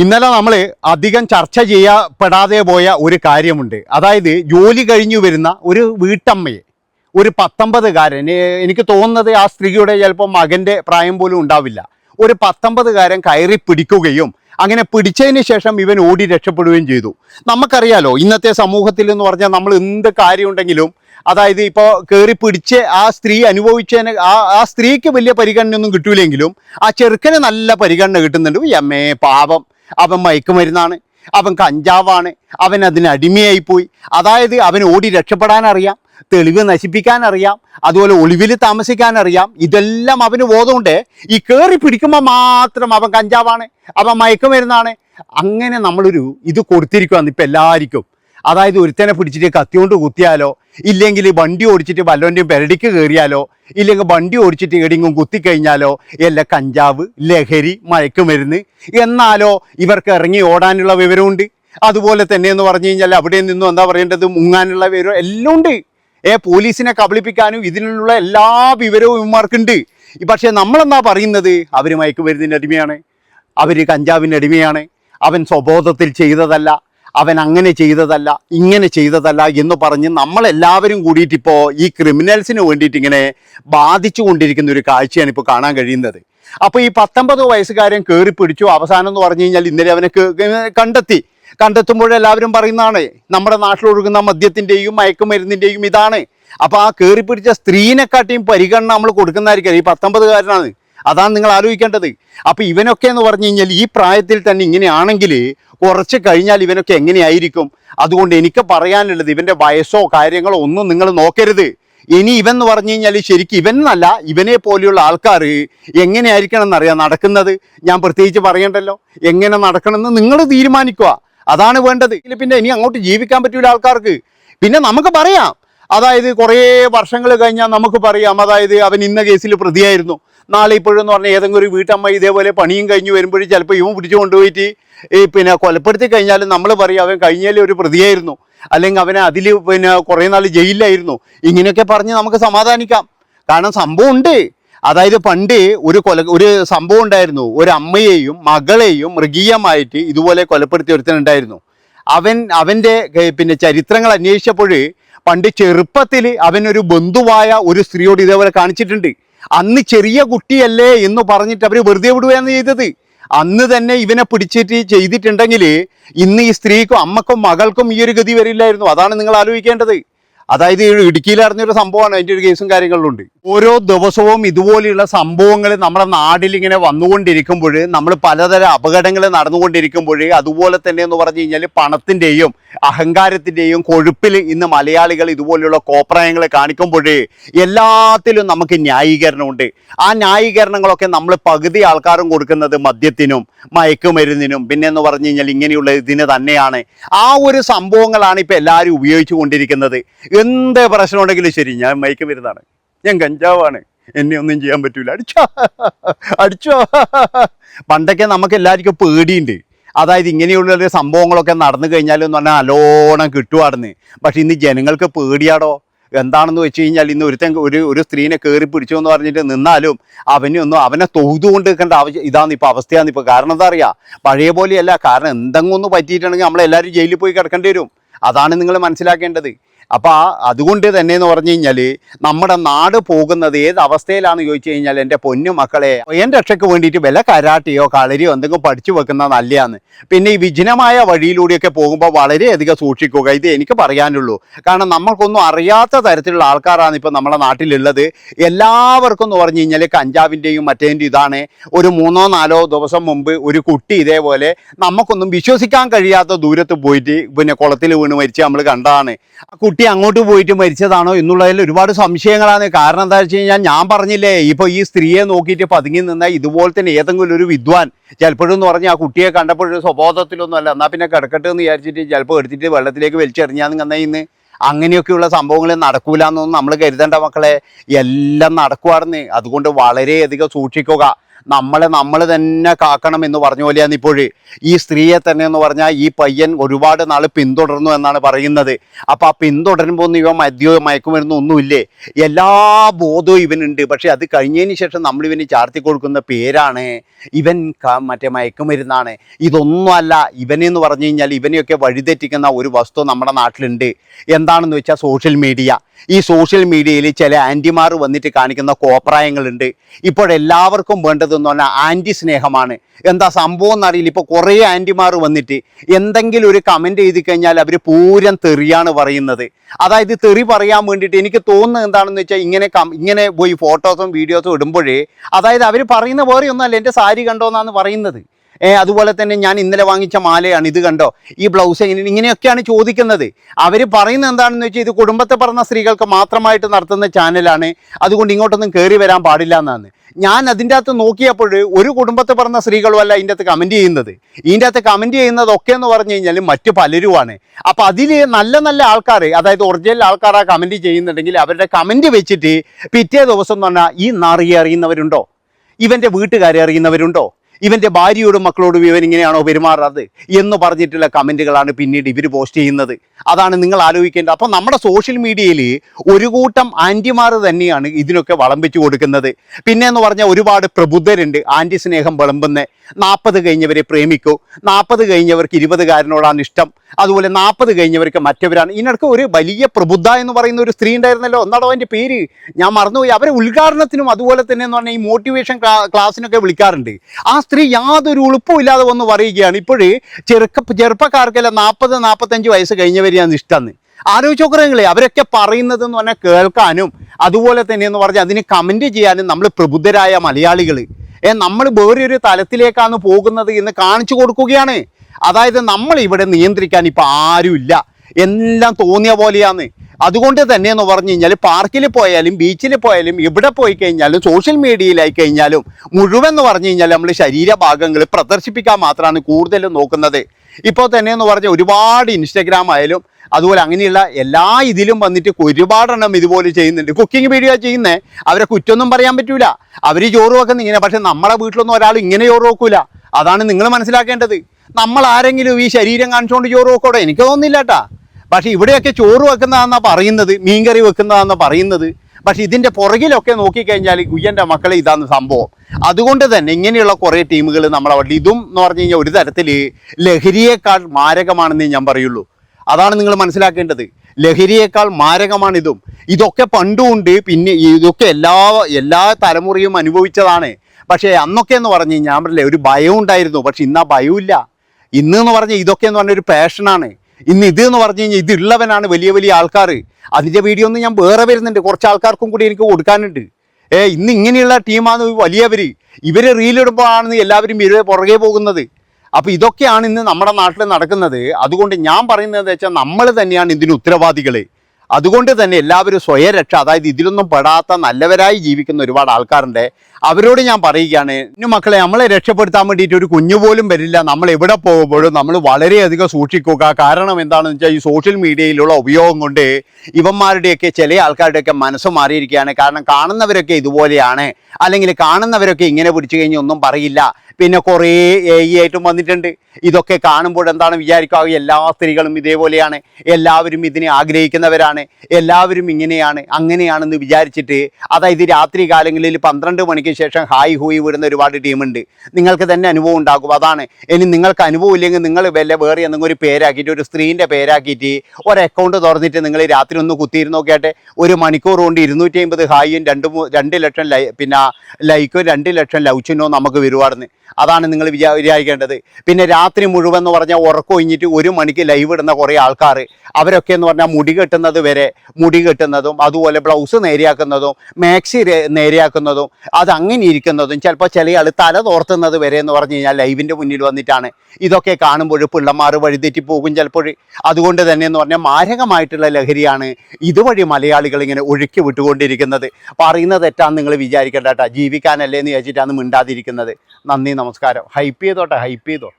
ഇന്നലെ നമ്മൾ അധികം ചർച്ച ചെയ്യപ്പെടാതെ പോയ ഒരു കാര്യമുണ്ട്. അതായത് ജോലി കഴിഞ്ഞു വരുന്ന ഒരു വീട്ടമ്മയെ ഒരു പത്തൊമ്പതുകാരൻ. എനിക്ക് തോന്നുന്നത് ആ സ്ത്രീയുടെ ചിലപ്പോൾ മകന്റെ പ്രായം പോലും ഉണ്ടാവില്ല. ഒരു പത്തൊമ്പതുകാരൻ കയറി പിടിക്കുകയും അങ്ങനെ പിടിച്ചതിന് ശേഷം ഇവൻ ഓടി രക്ഷപ്പെടുകയും ചെയ്തു. നമുക്കറിയാലോ ഇന്നത്തെ സമൂഹത്തിൽ എന്ന് പറഞ്ഞാൽ നമ്മൾ എന്ത് കാര്യമുണ്ടെങ്കിലും അതായത് ഇപ്പോൾ കയറി പിടിച്ച് ആ സ്ത്രീ അനുഭവിച്ചതിന് ആ ആ സ്ത്രീക്ക് വലിയ പരിഗണനയൊന്നും കിട്ടൂലെങ്കിലും ആ ചെറുക്കന് നല്ല പരിഗണന കിട്ടുന്നുണ്ട്. എമ്മേ പാപം അവൻ മയക്കുമരുന്നാണ് അവൻ കഞ്ചാവാണ് അവൻ അതിന് അടിമയായിപ്പോയി. അതായത് അവൻ ഓടി രക്ഷപ്പെടാൻ അറിയാം തെളിവ് നശിപ്പിക്കാൻ അറിയാം അതുപോലെ ഒളിവിൽ താമസിക്കാൻ അറിയാം ഇതെല്ലാം അവന് ബോധമുണ്ട്. ഈ കയറി പിടിക്കുമ്പോൾ മാത്രം അവൻ കഞ്ചാവാണ് അവൻ മയക്കുമരുന്നാണ്. അങ്ങനെ നമ്മളൊരു ഇത് കൊടുത്തിരിക്കുകയാണ് ഇപ്പം എല്ലാവർക്കും. അതായത് ഒരുത്തനെ പിടിച്ചിട്ട് കത്തിയോണ്ട് കുത്തിയാലോ ഇല്ലെങ്കിൽ വണ്ടി ഓടിച്ചിട്ട് വല്ലവന്റെയും പെരടിക്ക് കയറിയാലോ ഇല്ലെങ്കിൽ വണ്ടി ഓടിച്ചിട്ട് എവിടെയെങ്കിലും കുത്തിക്കഴിഞ്ഞാലോ? എല്ലാം കഞ്ചാവ് ലഹരി മയക്കുമരുന്ന് എന്നാലോ ഇവർക്ക് ഇറങ്ങി ഓടാനുള്ള വിവരമുണ്ട്. അതുപോലെ തന്നെ എന്ന് പറഞ്ഞു കഴിഞ്ഞാൽ അവിടെ നിന്നും എന്താ പറയേണ്ടത്? മുങ്ങാനുള്ള വിവരം എല്ലാം ഉണ്ട്. ഏ പോലീസിനെ കബളിപ്പിക്കാനും ഇതിനുള്ള എല്ലാ വിവരവും ഇവന്മാർക്കുണ്ട്. പക്ഷേ നമ്മളെന്താ പറയുന്നത്? അവർ മയക്കുമരുന്നിന്റെ അടിമയാണ്. അവർ കഞ്ചാവിന്റെ അടിമയാണ്. അവൻ സ്വബോധത്തിൽ ചെയ്തതല്ല. അവൻ അങ്ങനെ ചെയ്തതല്ല ഇങ്ങനെ ചെയ്തതല്ല എന്ന് പറഞ്ഞ് നമ്മളെല്ലാവരും കൂടിയിട്ട് ഇപ്പോൾ ഈ ക്രിമിനൽസിന് വേണ്ടിയിട്ട് ഇങ്ങനെ ബാധിച്ചു കൊണ്ടിരിക്കുന്ന ഒരു കാഴ്ചയാണ് ഇപ്പോൾ കാണാൻ കഴിയുന്നത്. അപ്പോൾ ഈ പത്തൊമ്പത് വയസ്സുകാരൻ കയറി പിടിച്ചു. അവസാനം എന്ന് പറഞ്ഞു കഴിഞ്ഞാൽ ഇന്നലെ അവനെ കണ്ടെത്തി. കണ്ടെത്തുമ്പോഴെല്ലാവരും പറയുന്നതാണ് നമ്മുടെ നാട്ടിലൊഴുകുന്ന മദ്യത്തിന്റെയും മയക്കുമരുന്നിന്റെയും ഇതാണ്. അപ്പോൾ ആ കയറി പിടിച്ച സ്ത്രീനെക്കാട്ടിയും പരിഗണന നമ്മൾ കൊടുക്കുന്നതായിരിക്കും. ഈ പത്തൊമ്പതുകാരനാണ്. അതാണ് നിങ്ങൾ ആലോചിക്കേണ്ടത്. അപ്പോൾ ഇവനൊക്കെ എന്ന് പറഞ്ഞു കഴിഞ്ഞാൽ ഈ പ്രായത്തിൽ തന്നെ ഇങ്ങനെയാണെങ്കിൽ കുറച്ച് കഴിഞ്ഞാൽ ഇവനൊക്കെ എങ്ങനെയായിരിക്കും? അതുകൊണ്ട് എനിക്ക് പറയാനുള്ളത് ഇവന്റെ വയസ്സോ കാര്യങ്ങളോ ഒന്നും നിങ്ങൾ നോക്കരുത്. ഇനി ഇവൻ എന്ന് പറഞ്ഞു കഴിഞ്ഞാൽ ശരിക്കും ഇവൻ എന്നല്ല ഇവനെ പോലെയുള്ള ആൾക്കാർ എങ്ങനെയായിരിക്കണം എന്നറിയാം നടക്കുന്നത്. ഞാൻ പ്രത്യേകിച്ച് പറയണ്ടല്ലോ. എങ്ങനെ നടക്കണമെന്ന് നിങ്ങൾ തീരുമാനിക്കുക. അതാണ് വേണ്ടത്. ഇല്ല പിന്നെ ഇനി അങ്ങോട്ട് ജീവിക്കാൻ പറ്റൂല ആൾക്കാർക്ക്. പിന്നെ നമുക്ക് പറയാം. അതായത് കുറേ വർഷങ്ങൾ കഴിഞ്ഞാൽ നമുക്ക് പറയാം. അതായത് അവൻ ഇന്ന കേസിൽ പ്രതിയായിരുന്നു. നാളെ ഇപ്പോഴെന്ന് പറഞ്ഞാൽ ഏതെങ്കിലും ഒരു വീട്ടമ്മ ഇതേപോലെ പണിയും കഴിഞ്ഞ് വരുമ്പോഴും ചിലപ്പോൾ ഇവൻ പിടിച്ചു കൊണ്ടുപോയിട്ട് ഈ പിന്നെ കൊലപ്പെടുത്തി കഴിഞ്ഞാൽ നമ്മൾ പറയും അവൻ കഴിഞ്ഞാൽ ഒരു പ്രതിയായിരുന്നു. അല്ലെങ്കിൽ അവനെ അതിൽ പിന്നെ കുറേ നാൾ ജയിലിലായിരുന്നു. ഇങ്ങനെയൊക്കെ പറഞ്ഞ് നമുക്ക് സമാധാനിക്കാം. കാരണം സംഭവം ഉണ്ട്. അതായത് പണ്ട് ഒരു കൊല ഒരു സംഭവം ഉണ്ടായിരുന്നു. ഒരു അമ്മയെയും മകളെയും മൃഗീയമായിട്ട് ഇതുപോലെ കൊലപ്പെടുത്തിയ ഒരുത്തനുണ്ടായിരുന്നു അവൻ അവന്റെ പിന്നെ ചരിത്രങ്ങൾ അന്വേഷിച്ചപ്പോൾ പണ്ട് ചെറുപ്പത്തിൽ അവനൊരു ബന്ധുവായ ഒരു സ്ത്രീയോട് ഇതേപോലെ കാണിച്ചിട്ടുണ്ട്. അന്ന് ചെറിയ കുട്ടിയല്ലേ എന്ന് പറഞ്ഞിട്ട് അവർ വെറുതെ വിടുകയാണ് ചെയ്തത്. അന്ന് തന്നെ ഇവനെ പിടിച്ചിട്ട് ചെയ്തിട്ടുണ്ടെങ്കിൽ ഇന്ന് ഈ സ്ത്രീക്കും അമ്മക്കും മകൾക്കും ഈ ഒരു ഗതി വരില്ലായിരുന്നു. അതാണ് നിങ്ങൾ ആലോചിക്കേണ്ടത്. അതായത് ഇടുക്കിയിൽ അറിഞ്ഞൊരു സംഭവമാണ് അതിന്റെ ഒരു കേസും കാര്യങ്ങളിലും ഉണ്ട്. ഓരോ ദിവസവും ഇതുപോലെയുള്ള സംഭവങ്ങൾ നമ്മുടെ നാട്ടിൽ ഇങ്ങനെ വന്നുകൊണ്ടിരിക്കുമ്പോൾ നമ്മൾ പലതരം അപകടങ്ങൾ നടന്നുകൊണ്ടിരിക്കുമ്പോൾ അതുപോലെ തന്നെ എന്ന് പറഞ്ഞു കഴിഞ്ഞാൽ പണത്തിന്റെയും അഹങ്കാരത്തിന്റെയും കൊഴുപ്പിൽ ഇന്ന് മലയാളികൾ ഇതുപോലെയുള്ള കോപ്രായങ്ങൾ കാണിക്കുമ്പോൾ എല്ലാത്തിലും നമുക്ക് ന്യായീകരണമുണ്ട്. ആ ന്യായീകരണങ്ങളൊക്കെ നമ്മൾ പകുതി ആൾക്കാരും കൊടുക്കുന്നത് മദ്യത്തിനും മയക്കുമരുന്നിനും പിന്നെ എന്ന് പറഞ്ഞു കഴിഞ്ഞാൽ ഇങ്ങനെയുള്ള ഇതിന് തന്നെയാണ്. ആ ഒരു സംഭവങ്ങളാണ് ഇപ്പം എല്ലാവരും ഉപയോഗിച്ചു കൊണ്ടിരിക്കുന്നത് എന്ത് പ്രശ്നമുണ്ടെങ്കിലും ശരി ഞാൻ മയക്കുമരുന്നാണ്. ഞാൻ കഞ്ചാവാണ്. എന്നെ ഒന്നും ചെയ്യാൻ പറ്റൂല. അടിച്ചോ. അടിച്ചോ. പണ്ടൊക്കെ നമുക്ക് എല്ലാവർക്കും പേടിയുണ്ട്. അതായത് ഇങ്ങനെയുള്ള സംഭവങ്ങളൊക്കെ നടന്നു കഴിഞ്ഞാൽ എന്ന് പറഞ്ഞാൽ അലോണം കിട്ടുവാടുന്ന് പക്ഷെ ഇന്ന് ജനങ്ങൾക്ക് പേടിയാടോ? എന്താണെന്ന് വെച്ച് കഴിഞ്ഞാൽ ഇന്ന് ഒരുത്തൻ ഒരു ഒരു സ്ത്രീനെ കയറി പിടിച്ചു എന്ന് പറഞ്ഞിട്ട് നിന്നാലും അവനെ ഒന്നും അവനെ തൊഴുതുകൊണ്ട് നിൽക്കേണ്ട ആവശ്യം ഇതാണ് ഇപ്പോൾ അവസ്ഥയാണ് ഇപ്പോൾ കാരണം എന്താ അറിയാ? പഴയ പോലെയല്ല. കാരണം എന്തെങ്കിലും ഒന്ന് പറ്റിയിട്ടുണ്ടെങ്കിൽ നമ്മളെല്ലാവരും ജയിലിൽ പോയി കിടക്കേണ്ടി വരും. അതാണ് നിങ്ങൾ മനസ്സിലാക്കേണ്ടത്. അപ്പോൾ അതുകൊണ്ട് തന്നെ എന്ന് പറഞ്ഞു കഴിഞ്ഞാൽ നമ്മുടെ നാട് പോകുന്നത് ഏത് അവസ്ഥയിലാണെന്ന് ചോദിച്ചു കഴിഞ്ഞാൽ എന്റെ പൊന്നു മക്കളെ സ്വയം രക്ഷയ്ക്ക് വേണ്ടിയിട്ട് വില കരാട്ടിയോ കളരിയോ എന്തെങ്കിലും പഠിച്ചു വെക്കുന്ന നല്ലതാണ് പിന്നെ ഈ വിജനമായ വഴിയിലൂടെയൊക്കെ പോകുമ്പോൾ വളരെയധികം സൂക്ഷിക്കുക ഇത് എനിക്ക് പറയാനുള്ളൂ. കാരണം നമ്മൾക്കൊന്നും അറിയാത്ത തരത്തിലുള്ള ആൾക്കാരാണ് ഇപ്പോൾ നമ്മുടെ നാട്ടിലുള്ളത്. എല്ലാവർക്കും എന്ന് പറഞ്ഞു കഴിഞ്ഞാൽ കഞ്ചാവിന്റെയും മറ്റേതിന്റെ ഇതാണ്. ഒരു മൂന്നോ നാലോ ദിവസം മുമ്പ് ഒരു കുട്ടി ഇതേപോലെ നമുക്കൊന്നും വിശ്വസിക്കാൻ കഴിയാത്ത ദൂരത്ത് പോയിട്ട് പിന്നെ കുളത്തിൽ വീണ് മരിച്ച് നമ്മൾ കണ്ടതാണ്. ആ കുട്ടി അങ്ങോട്ട് പോയിട്ട് മരിച്ചതാണോ എന്നുള്ളതിൽ ഒരുപാട് സംശയങ്ങളാണ്. കാരണം എന്താ വെച്ച് കഴിഞ്ഞാൽ ഞാൻ പറഞ്ഞില്ലേ ഇപ്പോൾ ഈ സ്ത്രീയെ നോക്കിയിട്ട് പതുങ്ങി നിന്ന ഇതുപോലെ തന്നെ ഏതെങ്കിലും ഒരു വിദ്വാൻ ചിലപ്പോഴും എന്ന് പറഞ്ഞാൽ ആ കുട്ടിയെ കണ്ടപ്പോഴൊരു സ്വബോധത്തിലൊന്നും അല്ല എന്നാൽ പിന്നെ കിടക്കട്ടെ എന്ന് വിചാരിച്ചിട്ട് ചിലപ്പോൾ എടുത്തിട്ട് വെള്ളത്തിലേക്ക് വലിച്ചെറിഞ്ഞാന്ന് കന്നയിന്ന് അങ്ങനെയൊക്കെയുള്ള സംഭവങ്ങൾ നടക്കൂല എന്നൊന്നും നമ്മൾ കരുതേണ്ട മക്കളെ എല്ലാം നടക്കുവാണെന്ന്. അതുകൊണ്ട് വളരെയധികം സൂക്ഷിക്കുക. നമ്മളെ നമ്മൾ തന്നെ കാക്കണം എന്ന് പറഞ്ഞ പോലെയാണ് ഇപ്പോഴേ ഈ സ്ത്രീയെ തന്നെ എന്ന് പറഞ്ഞാൽ ഈ പയ്യൻ ഒരുപാട് നാൾ പിന്തുടർന്നു എന്നാണ് പറയുന്നത്. അപ്പോൾ ആ പിന്തുടരുമ്പോൾ ഒന്നും ഇവ മദ്യോ മയക്കുമരുന്നോ ഒന്നുമില്ലേ? എല്ലാ ബോധവും ഇവനുണ്ട്. പക്ഷേ അത് കഴിഞ്ഞതിന് ശേഷം നമ്മൾ ഇവന് ചാർത്തി കൊടുക്കുന്ന പേരാണ് ഇവൻ മറ്റേ മയക്കുമരുന്നാണ്. ഇതൊന്നുമല്ല ഇവനെന്ന് പറഞ്ഞു കഴിഞ്ഞാൽ ഇവനെയൊക്കെ വഴിതെറ്റിക്കുന്ന ഒരു വസ്തു നമ്മുടെ നാട്ടിലുണ്ട്. എന്താണെന്ന് വെച്ചാൽ സോഷ്യൽ മീഡിയ. ഈ സോഷ്യൽ മീഡിയയിൽ ചില ആന്റിമാർ വന്നിട്ട് കാണിക്കുന്ന കോപ്രായങ്ങളുണ്ട്. ഇപ്പോഴെല്ലാവർക്കും വേണ്ടതെന്ന് പറഞ്ഞാൽ ആന്റി സ്നേഹമാണ്. എന്താ സംഭവം എന്നറിയില്ല. ഇപ്പോൾ കുറേ ആന്റിമാർ വന്നിട്ട് എന്തെങ്കിലും ഒരു കമന്റ് ചെയ്ത് കഴിഞ്ഞാൽ അവർ പൂരം തെറിയാണ് പറയുന്നത്. അതായത് തെറി പറയാൻ വേണ്ടിയിട്ട് എനിക്ക് തോന്നുന്നത് എന്താണെന്ന് വെച്ചാൽ ഇങ്ങനെ ഇങ്ങനെ പോയി ഫോട്ടോസും വീഡിയോസും ഇടുമ്പോഴേ അതായത് അവർ പറയുന്ന വേറെ ഒന്നല്ല എന്റെ സാരി കണ്ടോ എന്നാണ് പറയുന്നത്. അതുപോലെ തന്നെ ഞാൻ ഇന്നലെ വാങ്ങിച്ച മാലയാണ് ഇത് കണ്ടോ? ഈ ബ്ലൗസ് എങ്ങനെ ഇങ്ങനെയൊക്കെയാണ് ചോദിക്കുന്നത്. അവർ പറയുന്നത് എന്താണെന്ന് വെച്ചാൽ ഇത് കുടുംബത്തെ പറഞ്ഞ സ്ത്രീകൾക്ക് മാത്രമായിട്ട് നടത്തുന്ന ചാനലാണ്. അതുകൊണ്ട് ഇങ്ങോട്ടൊന്നും കയറി വരാൻ പാടില്ല എന്നാണ്. ഞാൻ അതിന്റെ അകത്ത് നോക്കിയപ്പോൾ ഒരു കുടുംബത്തെ പറഞ്ഞ സ്ത്രീകളും അല്ല ഇതിന്റെ അകത്ത് കമന്റ് ചെയ്യുന്നത്. ഇതിന്റെ അകത്ത് കമന്റ് ചെയ്യുന്നതൊക്കെ എന്ന് പറഞ്ഞു കഴിഞ്ഞാൽ മറ്റ് പലരുമാണ്. അപ്പോൾ അതിൽ നല്ല നല്ല ആൾക്കാർ അതായത് ഒറിജിനൽ ആൾക്കാർ ആ കമന്റ് ചെയ്യുന്നുണ്ടെങ്കിൽ അവരുടെ കമന്റ് വെച്ചിട്ട് പിറ്റേ ദിവസം എന്ന് പറഞ്ഞാൽ ഈ നാറിയെ അറിയുന്നവരുണ്ടോ? ഇവന്റെ വീട്ടുകാരെ അറിയുന്നവരുണ്ടോ? ഇവന്റെ ഭാര്യയോടും മക്കളോടും ഇവൻ ഇങ്ങനെയാണോ പെരുമാറാറ് എന്ന് പറഞ്ഞിട്ടുള്ള കമന്റുകളാണ് പിന്നീട് ഇവർ പോസ്റ്റ് ചെയ്യുന്നത്. അതാണ് നിങ്ങൾ ആലോചിക്കേണ്ടത് അപ്പോൾ നമ്മുടെ സോഷ്യൽ മീഡിയയിൽ ഒരു കൂട്ടം ആന്റിമാർ തന്നെയാണ് ഇതിനൊക്കെ വളം കൊടുക്കുന്നത്. പിന്നെ എന്ന് പറഞ്ഞാൽ ഒരുപാട് പ്രബുദ്ധരുണ്ട്. ആന്റി സ്നേഹം വിളമ്പുന്ന നാൽപ്പത് കഴിഞ്ഞവരെ പ്രേമിക്കൂ. നാൽപ്പത് കഴിഞ്ഞവർക്ക് ഇരുപതുകാരനോടാണ് ഇഷ്ടം. അതുപോലെ നാൽപ്പത് കഴിഞ്ഞവർക്ക് മറ്റവരാണ്. ഇതിനിടയ്ക്ക് ഒരു വലിയ പ്രബുദ്ധ എന്ന് പറയുന്ന ഒരു സ്ത്രീ ഉണ്ടായിരുന്നല്ലോ. എന്നാണോ അതിന്റെ പേര്. ഞാൻ മറന്നുപോയി. അവരെ ഉദ്ഘാടനത്തിനും അതുപോലെ തന്നെ എന്ന് പറഞ്ഞാൽ ഈ മോട്ടിവേഷൻ ക്ലാസ്സിനൊക്കെ വിളിക്കാറുണ്ട്. ആ സ്ത്രീ യാതൊരു ഉളുപ്പും ഇല്ലാതെ വന്ന് പറയുകയാണ്. ഇപ്പോഴേ ചെറുക്ക ചെറുപ്പക്കാർക്കെല്ലാം നാൽപ്പത് നാൽപ്പത്തഞ്ച് വയസ്സ് കഴിഞ്ഞവരെയാണ് ഇഷ്ടമെന്ന് ആലോചിച്ച് നോക്കറങ്ങളെ അവരൊക്കെ പറയുന്നത് എന്ന് പറഞ്ഞാൽ കേൾക്കാനും അതുപോലെ തന്നെ എന്ന് പറഞ്ഞാൽ അതിന് കമന്റ് ചെയ്യാനും നമ്മൾ പ്രബുദ്ധരായ മലയാളികൾ. ഏ നമ്മൾ വേറൊരു തലത്തിലേക്കാണ് പോകുന്നത് എന്ന് കാണിച്ചു കൊടുക്കുകയാണ്. അതായത് നമ്മൾ ഇവിടെ നിയന്ത്രിക്കാൻ ഇപ്പം ആരുമില്ല. എല്ലാം തോന്നിയ പോലെയാന്ന് അതുകൊണ്ട് തന്നെ എന്ന് പറഞ്ഞു കഴിഞ്ഞാൽ പാർക്കിൽ പോയാലും ബീച്ചിൽ പോയാലും എവിടെ പോയി കഴിഞ്ഞാലും സോഷ്യൽ മീഡിയയിലായി കഴിഞ്ഞാലും മുഴുവൻ എന്ന് പറഞ്ഞു കഴിഞ്ഞാൽ നമ്മൾ ശരീരഭാഗങ്ങൾ പ്രദർശിപ്പിക്കാൻ മാത്രമാണ് കൂടുതലും നോക്കുന്നത്. ഇപ്പോൾ തന്നെ എന്ന് പറഞ്ഞാൽ ഒരുപാട് ഇൻസ്റ്റഗ്രാം ആയാലും അതുപോലെ അങ്ങനെയുള്ള എല്ലാ ഇതിലും വന്നിട്ട് ഒരുപാടെണ്ണം ഇതുപോലെ ചെയ്യുന്നുണ്ട്. കുക്കിംഗ് വീഡിയോ ചെയ്യുന്നേ അവരെ കുറ്റമൊന്നും പറയാൻ പറ്റൂല. അവർ ചോറ് വെക്കുന്ന ഇങ്ങനെ പക്ഷെ നമ്മളെ വീട്ടിലൊന്നും ഒരാൾ ഇങ്ങനെ ചോറ് വെക്കൂല. അതാണ് നിങ്ങൾ മനസ്സിലാക്കേണ്ടത്. നമ്മൾ ആരെങ്കിലും ഈ ശരീരം കാണിച്ചുകൊണ്ട് ചോറ് വെക്കോടെ? എനിക്ക് തോന്നുന്നില്ല കേട്ടാ പക്ഷെ ഇവിടെയൊക്കെ ചോറ് വെക്കുന്നതാണെന്നാണ് പറയുന്നത് മീൻകറി വെക്കുന്നതാണെന്ന് പറയുന്നത്. പക്ഷെ ഇതിന്റെ പുറകിലൊക്കെ നോക്കിക്കഴിഞ്ഞാൽ കുയ്യന്റെ മക്കളെ ഇതാണ് സംഭവം. അതുകൊണ്ട് തന്നെ ഇങ്ങനെയുള്ള കുറേ ടീമുകൾ നമ്മളെ വണ്ടി ഇതും എന്ന് പറഞ്ഞു കഴിഞ്ഞാൽ ഒരു തരത്തിൽ ലഹരിയേക്കാൾ മാരകമാണെന്ന് ഞാൻ പറയുള്ളൂ. അതാണ് നിങ്ങൾ മനസ്സിലാക്കേണ്ടത്. ലഹരിയേക്കാൾ മാരകമാണ് ഇതും. ഇതൊക്കെ പണ്ടുമുണ്ട് പിന്നെ ഇതൊക്കെ എല്ലാ എല്ലാ തലമുറയും അനുഭവിച്ചതാണ്. പക്ഷേ അന്നൊക്കെ എന്ന് പറഞ്ഞു കഴിഞ്ഞാൽ ഒരു ഭയം ഉണ്ടായിരുന്നു. പക്ഷെ ഇന്ന് ഭയമില്ല ഇന്ന് എന്ന് പറഞ്ഞാൽ ഇതൊക്കെ എന്ന് പറഞ്ഞ ഒരു പാഷനാണ് ഇന്ന് ഇത് എന്ന് പറഞ്ഞു കഴിഞ്ഞാൽ ഇതുള്ളവനാണ് വലിയ വലിയ ആൾക്കാർ അതിന്റെ വീഡിയോ ഒന്നും ഞാൻ വേറെ വരുന്നുണ്ട്. കുറച്ച് ആൾക്കാർക്കും കൂടി എനിക്ക് കൊടുക്കാനുണ്ട്. ഏ ഇന്ന് ഇങ്ങനെയുള്ള ടീമാണ് വലിയവർ ഇവർ റീലിടുമ്പോഴാണ് എല്ലാവരും ഇവരെ പുറകെ പോകുന്നത്. അപ്പോൾ ഇതൊക്കെയാണ് ഇന്ന് നമ്മുടെ നാട്ടിൽ നടക്കുന്നത്. അതുകൊണ്ട് ഞാൻ പറയുന്നത് വെച്ചാൽ നമ്മൾ തന്നെയാണ് ഇതിന് ഉത്തരവാദികൾ അതുകൊണ്ട് തന്നെ എല്ലാവരും സ്വയരക്ഷ അതായത് ഇതിലൊന്നും പെടാത്ത നല്ലവരായി ജീവിക്കുന്ന ഒരുപാട് ആൾക്കാരുണ്ട്. അവരോട് ഞാൻ പറയുകയാണ് ഇന്നു മക്കളെ നമ്മളെ രക്ഷപ്പെടുത്താൻ വേണ്ടിയിട്ട് ഒരു കുഞ്ഞു പോലും വരില്ല. നമ്മൾ എവിടെ പോകുമ്പോഴും നമ്മൾ വളരെയധികം സൂക്ഷിക്കുക. കാരണം എന്താണെന്ന് വെച്ചാൽ ഈ സോഷ്യൽ മീഡിയയിലുള്ള ഉപയോഗം കൊണ്ട് ഇവന്മാരുടെയൊക്കെ ചില ആൾക്കാരുടെയൊക്കെ മനസ്സ് മാറിയിരിക്കുകയാണ്. കാരണം കാണുന്നവരൊക്കെ ഇതുപോലെയാണ്. അല്ലെങ്കിൽ കാണുന്നവരൊക്കെ ഇങ്ങനെ പിടിച്ചു കഴിഞ്ഞാൽ ഒന്നും പറയില്ല. പിന്നെ കുറേ എ ആയിട്ടും വന്നിട്ടുണ്ട്. ഇതൊക്കെ കാണുമ്പോൾ എന്താണ് വിചാരിക്കുക? എല്ലാ സ്ത്രീകളും ഇതേപോലെയാണ്. എല്ലാവരും ഇതിനെ ആഗ്രഹിക്കുന്നവരാണ്. എല്ലാവരും ഇങ്ങനെയാണ് അങ്ങനെയാണെന്ന് വിചാരിച്ചിട്ട് അതായത് രാത്രി കാലങ്ങളിൽ പന്ത്രണ്ട് മണിക്ക് ശേഷം ഹായ് ഹൂയി വിടുന്ന ഒരുപാട് ടീമുണ്ട്. നിങ്ങൾക്ക് തന്നെ അനുഭവം ഉണ്ടാകും. അതാണ്. ഇനി നിങ്ങൾക്ക് അനുഭവം ഇല്ലെങ്കിൽ നിങ്ങൾ വല്ല വേറെ എന്തെങ്കിലും ഒരു പേരാക്കിയിട്ട് ഒരു സ്ത്രീന്റെ പേരാക്കിയിട്ട് ഒരു അക്കൗണ്ട് തുറന്നിട്ട് നിങ്ങൾ രാത്രി ഒന്ന് കുത്തിയിരുന്ന് നോക്കിയാട്ടെ. ഒരു മണിക്കൂർ കൊണ്ട് ഇരുന്നൂറ്റി അമ്പത് ഹായും രണ്ട് രണ്ട് ലക്ഷം ലൈ പിന്നെ ലൈക്കും രണ്ട് ലക്ഷം ലൗച്ചിനോ നമുക്ക് വരുവാർന്ന്. അതാണ് നിങ്ങൾ വിചാ വിചാരിക്കേണ്ടത്. പിന്നെ രാത്രി മുഴുവൻ എന്ന് പറഞ്ഞാൽ ഉറക്കൊഴിഞ്ഞിട്ട് ഒരു മണിക്ക് ലൈവ് ഇടുന്ന കുറേ ആൾക്കാർ. അവരൊക്കെ എന്ന് പറഞ്ഞാൽ മുടി കെട്ടുന്നത് വരെ മുടി കെട്ടുന്നതും അതുപോലെ ബ്ലൗസ് നേരെയാക്കുന്നതും മാക്സി നേരെയാക്കുന്നതും അത് അങ്ങനെ ഇരിക്കുന്നതും ചിലപ്പോൾ ചില ആൾ തല തോർത്തുന്നത് വരെ എന്ന് പറഞ്ഞു കഴിഞ്ഞാൽ ലൈവിന്റെ മുന്നിൽ വന്നിട്ടാണ്. ഇതൊക്കെ കാണുമ്പോൾ പിള്ളമാർ വഴിതെറ്റി പോകും ചിലപ്പോൾ. അതുകൊണ്ട് തന്നെ എന്ന് പറഞ്ഞാൽ മാരകമായിട്ടുള്ള ലഹരിയാണ് ഇതുവഴി മലയാളികൾ ഇങ്ങനെ ഒഴുക്കി വിട്ടുകൊണ്ടിരിക്കുന്നത്. പറയുന്നത് തെറ്റാന്ന് നിങ്ങൾ വിചാരിക്കേണ്ട കേട്ടോ. ജീവിക്കാനല്ലേ എന്ന് വിചാരിച്ചിട്ടാണ് മിണ്ടാതിരിക്കുന്നത്. നന്ദി നമസ്കാരം. ഹൈപ്പ് ചെയ്തോട്ടെ ഹൈപ്പ് ചെയ്തോ.